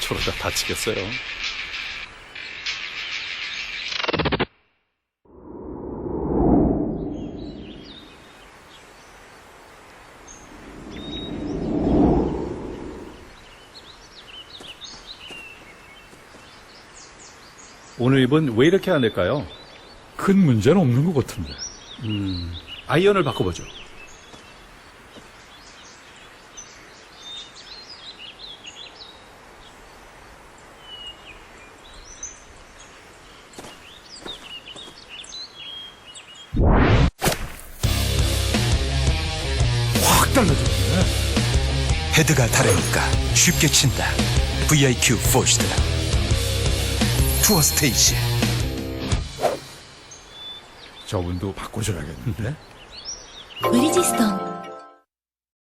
저러다 다치겠어요. 오늘 입은 왜 이렇게 안 될까요? 큰 문제는 없는 것 같은데. 아이언을 바꿔보죠. 달라졌네. 헤드가 다르니까 쉽게 친다. VIQ 포시드. 투어 스테이지. 저분도 바꿔줘야겠는데. 브리지스톤